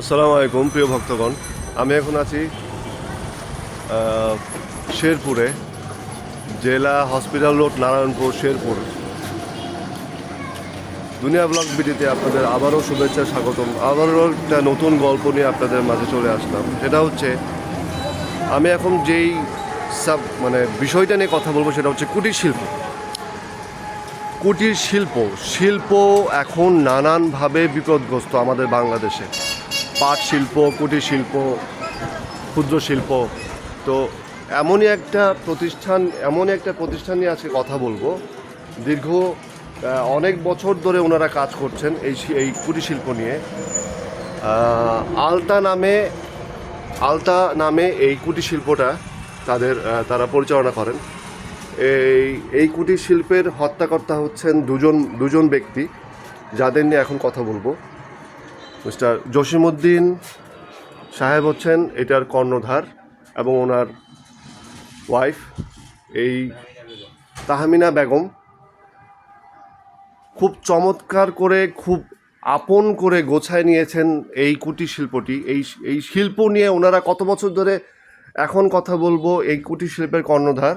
আসসালামু আলাইকুম, প্রিয় ভক্তগণ। আমি এখন আছি শেরপুরে, জেলা হসপিটাল রোড, নারায়ণপুর, শেরপুর। দুনিয়া ব্লগ বিডিতে আপনাদের আবারও শুভেচ্ছা, স্বাগতম। আবারও একটা নতুন গল্প নিয়ে আপনাদের মাঝে চলে আসলাম। সেটা হচ্ছে, আমি এখন যেই সাব মানে বিষয়টা নিয়ে কথা বলব সেটা হচ্ছে কুটির শিল্প। কুটির শিল্প শিল্প এখন নানানভাবে বিপদগ্রস্ত আমাদের বাংলাদেশে। পাট শিল্প, কুটির শিল্প, ক্ষুদ্র শিল্প। তো এমনই একটা প্রতিষ্ঠান, এমনই একটা প্রতিষ্ঠান নিয়ে আজকে কথা বলব। দীর্ঘ অনেক বছর ধরে ওনারা কাজ করছেন এই এই কুটির শিল্প নিয়ে। আলতা নামে আলতা নামে এই কুটির শিল্পটা তাদের তারা পরিচালনা করেন। এই এই কুটির শিল্পের হত্যাকর্তা হচ্ছেন দুজন দুজন ব্যক্তি, যাদের নিয়ে এখন কথা বলব। মিস্টার জসিমউদ্দিন সাহেব হচ্ছেন, এটার কর্ণধার এবং ওনার ওয়াইফ এই তাহমিনা বেগম। খুব চমৎকার করে, খুব আপন করে গোছায় নিয়েছেন এই কুটির শিল্পটি। এই এই শিল্প নিয়ে ওনারা কত বছর ধরে এখন কথা বলব, এই কুটির শিল্পের কর্ণধার।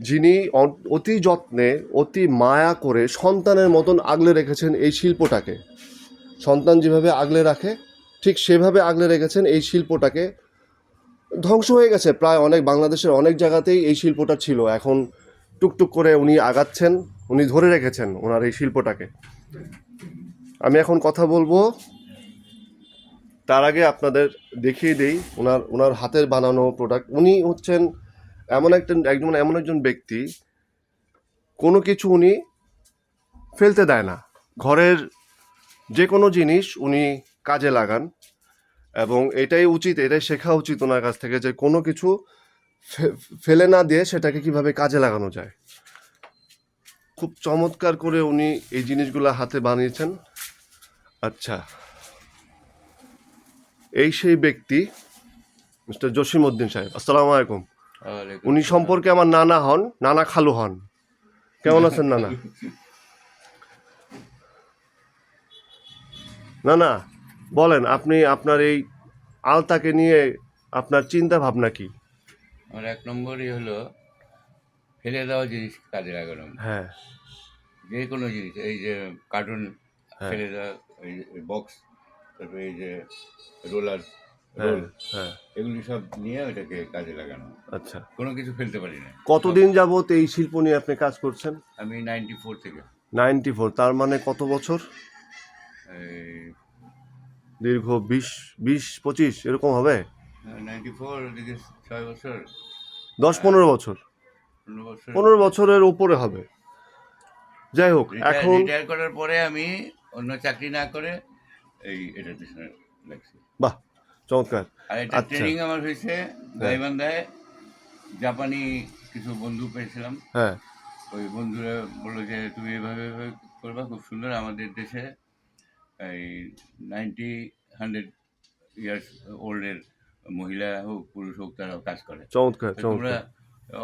যিনি অতি যত্নে, অতি মায়া করে সন্তানের মতন আগলে রেখেছেন এই শিল্পটাকে। সন্তান যেভাবে আগলে রাখে, ঠিক সেভাবে আগলে রেখেছেন এই শিল্পটাকে। ধ্বংস হয়ে গেছে, প্রায় অনেক বাংলাদেশের অনেক জায়গাতেই এই শিল্পটা ছিল। এখন টুকটুক করে উনি আগাচ্ছেন, উনি ধরে রেখেছেন ওনার এই শিল্পটাকে। আমি এখন কথা বলব, তার আগে আপনাদের দেখিয়ে দেই ওনার ওনার হাতের বানানো প্রোডাক্ট উনি হচ্ছেন এমন একটা, একজন, এমন একজন ব্যক্তি, কোনো কিছু উনি ফেলতে দেয় না। ঘরের যে কোনো জিনিস উনি কাজে লাগান এবং এটাই উচিত এটাই শেখা উচিত ওনার কাছ থেকে যে কোনো কিছু ফেলে না দিয়ে সেটাকে কীভাবে কাজে লাগানো যায়। খুব চমৎকার করে উনি এই জিনিসগুলো হাতে বানিয়েছেন। আচ্ছা এই সেই ব্যক্তি মিস্টার জসিম উদ্দিন সাহেব আসসালামু আলাইকুম। উনি সম্পর্কে আমার নানা হন নানা খালু হন। কেমন আছেন নানা? না না বলেন আপনি আপনার এই আলতাকে নিয়ে আপনার চিন্তা ভাবনা কি? আমার এক নম্বরই হলো ফেলে দেওয়া জিনিস কাজে লাগানো। হ্যাঁ। যে কোনো জিনিস এই যে কার্টুন হ্যাঁ। ফেলে দেওয়া এই বক্স তারপরে এই যে রোলার হ্যাঁ হ্যাঁ। এগুলি সব নিয়ে ওটাকে কাজে লাগানো। আচ্ছা। কোনো কিছু ফেলতে পারি না। কতদিন যাবত এই শিল্প নিয়ে আপনি কাজ করছেন? আমি নাইনটি ফোর থেকে। নাইনটি ফোর তার মানে কত বছর? দীর্ঘ বিশ বিশ পঁচিশ এরকম হবে? বছর। দশ পনেরো বছর। পনেরো বছর। পনেরো বছরের উপরে হবে। যাই হোক এখন রিটায়ার করার পরে আমি অন্য চাকরি না করে এই এটার পিছনে লাগছি বাহ চমৎকার। আর এটা আচ্ছা। ট্রেনিং আমার হয়েছে গাইবান্ধায়। জাপানি কিছু বন্ধু পেয়েছিলাম। হ্যাঁ। ওই বন্ধুরা বলল যে তুমি এভাবে করবা খুব সুন্দর আমাদের দেশে এই নাইনটি হান্ড্রেড ইয়ার্স ওল্ডের মহিলা হোক পুরুষ হোক তারাও কাজ করে। চমৎকার তোমরা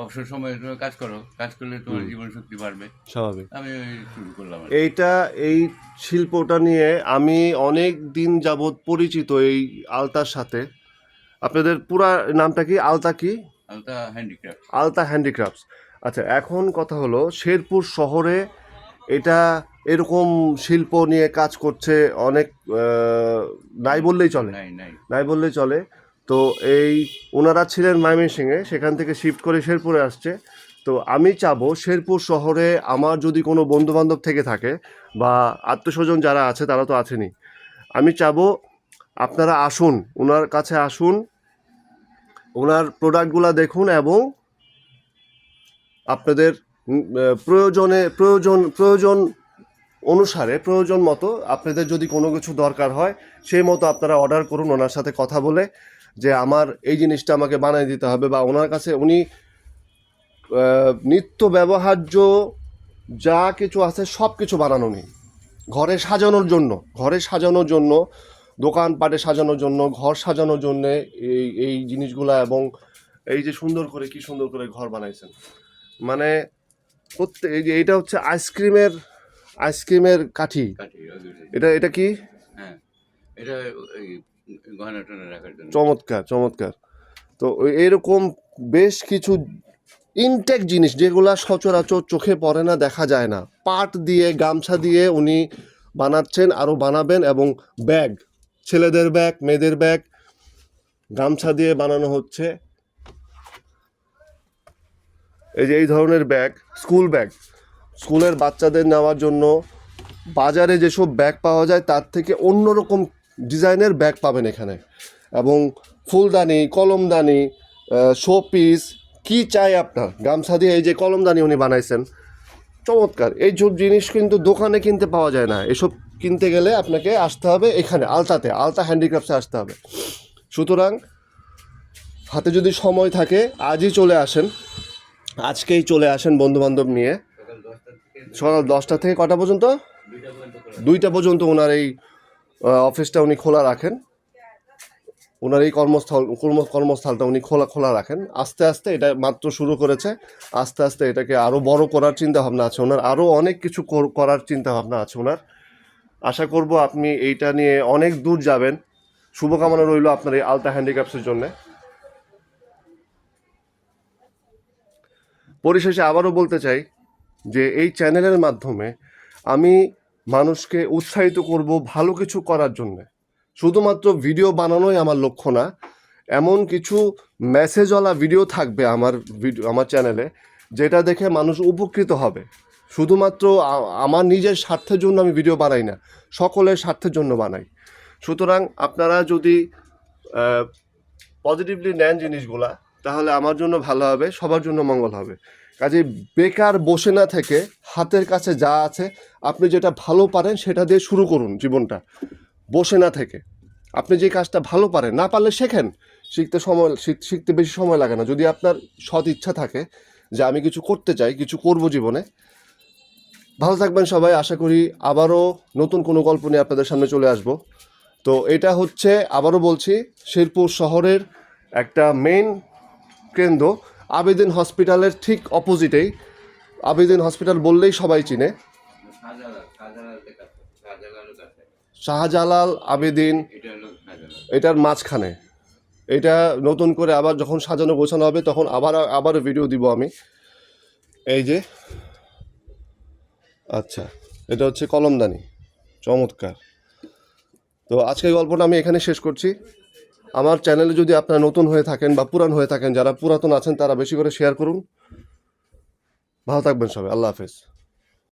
অবসর সময়ে তোমরা কাজ করো কাজ করলে তোমার জীবন শক্তি বাড়বে। স্বাভাবিক। আমি শুরু করলাম এইটা এই শিল্পটা নিয়ে আমি অনেক দিন যাবৎ পরিচিত এই আলতার সাথে। আপনাদের পুরা নামটা কি? আলতা কি? আলতা হ্যান্ডিক্রাফট আলতা হ্যান্ডিক্রাফটস আচ্ছা এখন কথা হলো শেরপুর শহরে এটা এরকম শিল্প নিয়ে কাজ করছে অনেক নাই বললেই চলে। নাই বললেই চলে। তো এই ওনারা ছিলেন ময়মনসিংহে সেখান থেকে শিফট করে শেরপুরে আসছে। তো আমি চাবো শেরপুর শহরে আমার যদি কোনো বন্ধু বান্ধব থেকে থাকে বা আত্মস্বজন যারা আছে তারা তো আছেনই। আমি চাবো আপনারা আসুন ওনার কাছে আসুন ওনার প্রোডাক্টগুলো দেখুন এবং আপনাদের প্রয়োজনে প্রয়োজন প্রয়োজন অনুসারে প্রয়োজন মতো আপনাদের যদি কোনো কিছু দরকার হয়, সেই মতো আপনারা অর্ডার করুন, ওনার সাথে কথা বলে যে আমার এই জিনিসটা আমাকে বানিয়ে দিতে হবে বা ওনার কাছে উনি নিত্য ব্যবহার্য যা কিছু আছে সব কিছু বানানো নেই ঘরে সাজানোর জন্য, ঘরে সাজানোর জন্য, দোকানপাটে সাজানোর জন্য, ঘর সাজানোর জন্য এই এই জিনিসগুলা এবং এই যে সুন্দর করে, কি সুন্দর করে ঘর বানাইছেন। মানে প্রত্যেক, এই যে এটা হচ্ছে আইসক্রিমের আইসক্রিমের কাঠি। এটা এটা কি? হ্যাঁ। এটা চমৎকার চমৎকার। তো এরকম বেশ কিছু ইনটেক জিনিস যেগুলা সচরাচর চোখে পড়ে না দেখা যায় না। পাট দিয়ে গামছা দিয়ে উনি বানাচ্ছেন আরও বানাবেন এবং ব্যাগ ছেলেদের ব্যাগ মেয়েদের ব্যাগ গামছা দিয়ে বানানো হচ্ছে। এই যে এই ধরনের ব্যাগ স্কুল ব্যাগ। স্কুলের বাচ্চাদের নেওয়ার জন্য বাজারে যেসব ব্যাগ পাওয়া যায়, তার থেকে অন্যরকম ডিজাইনের ব্যাগ পাবেন এখানে। এবং ফুলদানি, কলমদানি শো পিস কী চাই আপনার? গামছা দিয়ে এই যে কলমদানি উনি বানাইছেন, চমৎকার। এই সব জিনিস কিন্তু দোকানে কিনতে পাওয়া যায় না। এসব কিনতে গেলে আপনাকে আসতে হবে এখানে, আলতাতে, আলতা হ্যান্ডিক্রাফটসে আসতে হবে। সুতরাং, হাতে যদি সময় থাকে, আজই চলে আসেন। আজকেই চলে আসেন বন্ধু বান্ধব নিয়ে। সকাল দশটা থেকে কটা পর্যন্ত? দুইটা পর্যন্ত ওনার এই অফিসটা উনি খোলা রাখেন। ওনার এই কর্মস্থল, কর্ম- কর্মস্থলটা উনি খোলা খোলা রাখেন। আস্তে আস্তে এটা মাত্র শুরু করেছে। আস্তে আস্তে এটাকে আরও বড় করার চিন্তা ভাবনা আছে ওনার। আরও অনেক কিছু করার চিন্তা ভাবনা আছে ওনার। আশা করব আপনি এইটা নিয়ে অনেক দূর যাবেন। শুভকামনা রইল আপনার এই আলতা হ্যান্ডিক্যাপসের জন্য। পরিশেষে আবারও বলতে চাই যে এই চ্যানেলের মাধ্যমে আমি মানুষকে উৎসাহিত করব ভালো কিছু করার জন্য। শুধুমাত্র ভিডিও বানানোই আমার লক্ষ্য না, এমন কিছু মেসেজওয়ালা ভিডিও থাকবে আমার ভিডিও আমার চ্যানেলে, যেটা দেখে মানুষ উপকৃত হবে। শুধুমাত্র আমার নিজের স্বার্থের জন্য আমি ভিডিও বানাই না, সকলের স্বার্থের জন্য বানাই। সুতরাং আপনারা যদি পজিটিভলি নেন জিনিসগুলা, তাহলে আমার জন্য ভালো হবে, সবার জন্য মঙ্গল হবে। কাজে বেকার বসে না থেকে হাতের কাছে যা আছে, আপনি যেটা ভালো পারেন সেটা দিয়ে শুরু করুন জীবনটা। বসে না থেকে। আপনি যে কাজটা ভালো পারেন, না পারলে শেখেন। শিখতে সময় শিখ- শিখতে বেশি সময় লাগে না। যদি আপনার সৎ ইচ্ছা থাকে যে আমি কিছু করতে চাই, কিছু করব জীবনে, ভালো থাকবেন সবাই। আশা করি আবারও নতুন কোনো গল্প নিয়ে আপনাদের সামনে চলে আসব। তো এটা হচ্ছে, আবারও বলছি, শেরপুর শহরের একটা মেইন কেন্দ্র। আবেদিন হসপিটালের ঠিক অপোজিটেই। আবেদিন হসপিটাল বললেই সবাই চিনে। শাহজালাল, আবেদিন, এটার মাঝখানে। এটা নতুন করে আবার যখন সাজানো গোছানো হবে, তখন আবার আবার ভিডিও দিব আমি। এই যে। আচ্ছা এটা হচ্ছে কলমদানি। চমৎকার। তো আজকের গল্পটা আমি এখানে শেষ করছি। আমার চ্যানেলে যদি আপনারা নতুন হয়ে থাকেন বা পুরান হয়ে থাকেন, যারা পুরাতন আছেন, তারা বেশি করে শেয়ার করুন। ভালো থাকবেন সবাই। আল্লাহ হাফেজ।